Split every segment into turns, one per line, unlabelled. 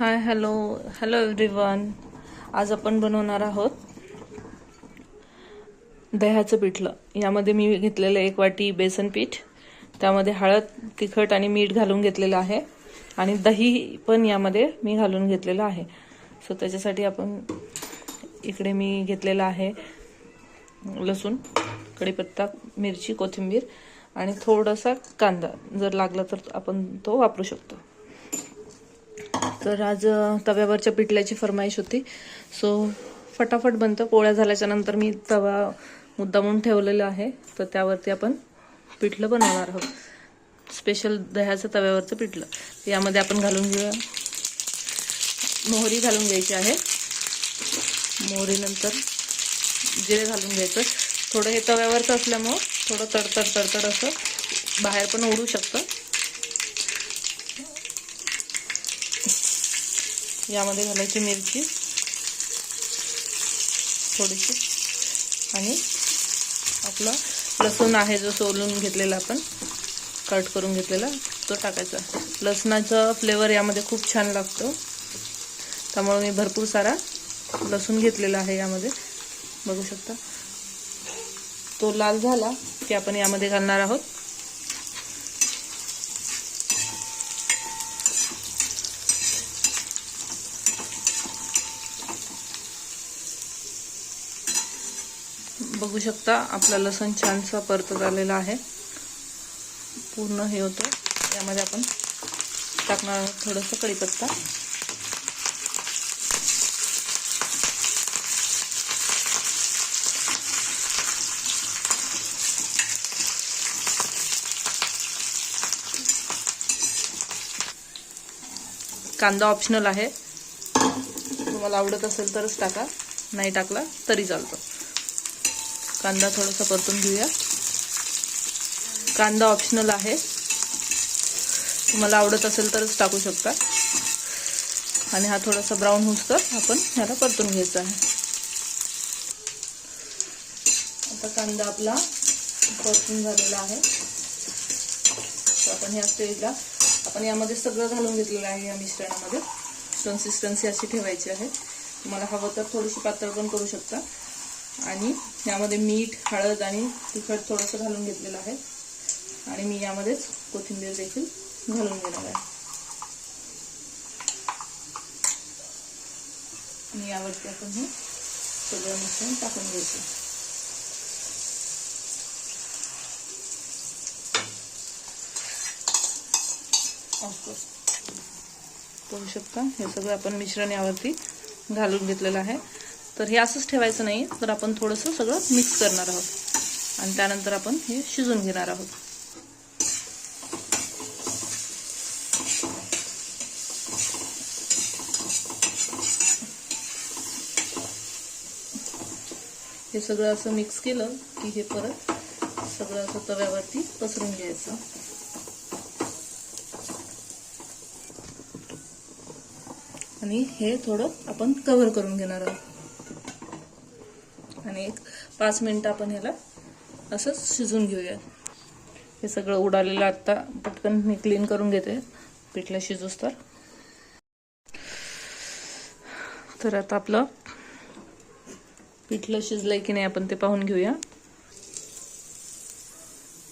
Hi hello hello everyone आज आपण बनवणार आहोत दह्याचं पिठलं. यामध्ये मी घेतलेलं एक वाटी बेसन पीठ त्यामध्ये हळद तिखट आणि मीठ घालून घेतलेलं आहे. आणि दही पण यामध्ये मी घालून घेतलेलं आहे. सो त्याच्यासाठी आपण इकडे मी घेतलेलं आहे लसूण कढीपत्ता मिरची कोथिंबीर आणि थोडासा कांदा. जर लागला तर आपण तो वापरू शकतो. तर आज तव्यावरच्या पिठल्याची फरमाईश होती. सो फटाफट बनतं. पोळ्या झाल्याच्यानंतर मी तवा मुद्दामून ठेवलेला आहे. तर त्यावरती आपण पिठलं बनवणार आहोत. स्पेशल दह्याचं तव्यावरचं पिठलं. यामध्ये आपण घालून घेऊया. मोहरी घालून घ्यायची आहे. मोहरीनंतर जिरे घालून घ्यायचं. थोडं हे तव्यावरचं असल्यामुळं थोडं तडतड तडतड असं बाहेर पण उडू शकतं. यामध्ये घालायची मिरची थोडीशी. आणि आपला लसूण आहे जो सोलून घेतलेला आपण कट करून घेतलेला तो टाकायचा. लसणाचा फ्लेवर यामध्ये खूप छान लागतो. त्यामुळे मी भरपूर सारा लसूण घेतलेला आहे यामध्ये. बघू शकता. तो लाल झाला की आपण यामध्ये घालणार आहोत. बघू शकता आपला लसूण छानसा परतत आलेला आहे. पूर्ण हे होतं. यामध्ये आपण टाकणार आहोत थोडंसं कढीपत्ता. कांदा ऑप्शनल आहे. तुम्हाला आवडत असेल तरच टाका. नाही टाकला तरी चालतं. कांदा थोडासा परतून घेऊया. कांदा ऑप्शनल आहे. तुम्हाला आवडत असेल तरच टाकू शकता. आणि हा थोडासा ब्राऊन होऊस तर आपण ह्याला परतून घ्यायचा आहे. आता कांदा आपला परतून झालेला आहे. तर आपण ह्या स्टेजला आपण यामध्ये सगळं घालून घेतलेलं आहे या मिश्रणामध्ये. कन्सिस्टन्सी अशी ठेवायची आहे. तुम्हाला हवं तर थोडीशी पातळ पण करू शकता. आणि यामध्ये मीठ हळद आणि तिखट थोडंसं घालून घेतलेलं आहे. आणि मी यामध्येच कोथिंबीर देखील घालून घेणार आहे. आणि यावरती आपण हे सगळं मिश्रण टाकून घ्यायचं ऑफकोर्स बघू शकता. हे सगळं आपण मिश्रण यावरती घालून घेतलेलं आहे. तर हे असंच ठेवायचं नाही तर आपण थोडंसं सगळं मिक्स करणार आहोत. आणि त्यानंतर आपण हे शिजून घेणार आहोत. हे सगळं असं मिक्स केलं की हे परत सगळं असं तव्यावरती पसरून घ्यायचं. आणि हे थोडं आपण कव्हर करून घेणार आहोत. आणि एक पाच मिनटं आपण ह्याला असंच शिजून घेऊया. हे सगळं उडालेलं आत्ता पटकन मी क्लीन करून घेते. पिठलं शिजूस तर. तर आता आपलं पिठलं शिजलंय की नाही आपण ते पाहून घेऊया.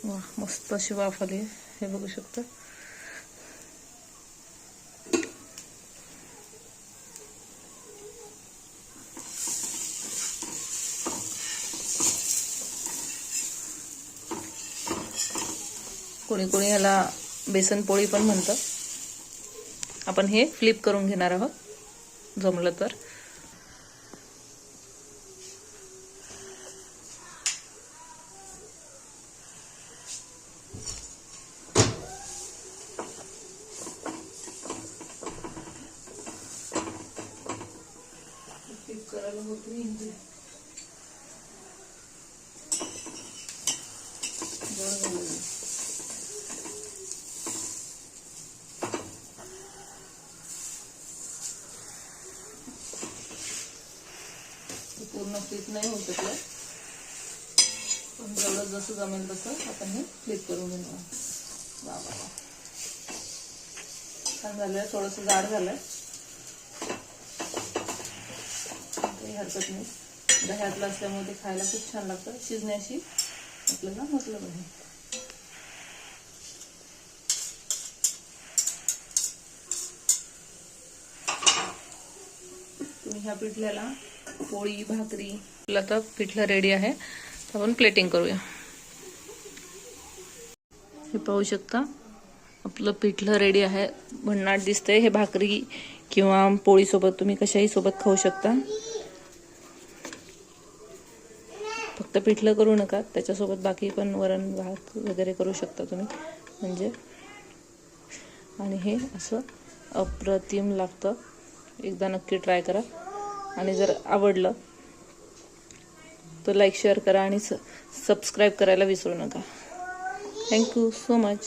वा मस्त अशी वाफ आली. हे बघू शकता. कोणी कोणी ह्याला बेसन पोळी पण म्हणतं आपण हे फ्लिप करून घेणार आहोत. जमलं तर. करायला व्यवस्थित नाही होऊ शकलं. पण जेवढं जसं जमेल तसं आपण हे फ्लिप करून घेणार वा वा छान झालं आहे थोडंसं जाड झालंय. काही हरकत नाही. दह्यातलं असल्यामुळे ते खायला खूप छान लागतं. शिजण्याशी आपल्याला म्हटलं पाहिजे. ह्या पिठल्याला पोळी भाकरी आता पिठलं रेडी आहे. आपण प्लेटिंग करूया. हे पाहू शकता आपलं पिठलं रेडी आहे. भन्नाट दिसतंय. हे भाकरी किंवा पोळीसोबत तुम्ही कशाही सोबत खाऊ शकता. फक्त पिठलं करू नका. त्याच्यासोबत बाकी पण वरण भात वगैरे करू शकता तुम्ही. म्हणजे आणि हे असं अप्रतिम लागतं. एकदा नक्की ट्राय करा. आणि जर आवडलं तर लाईक शेअर करा आणि सबस्क्राईब करायला विसरू नका. Thank you so much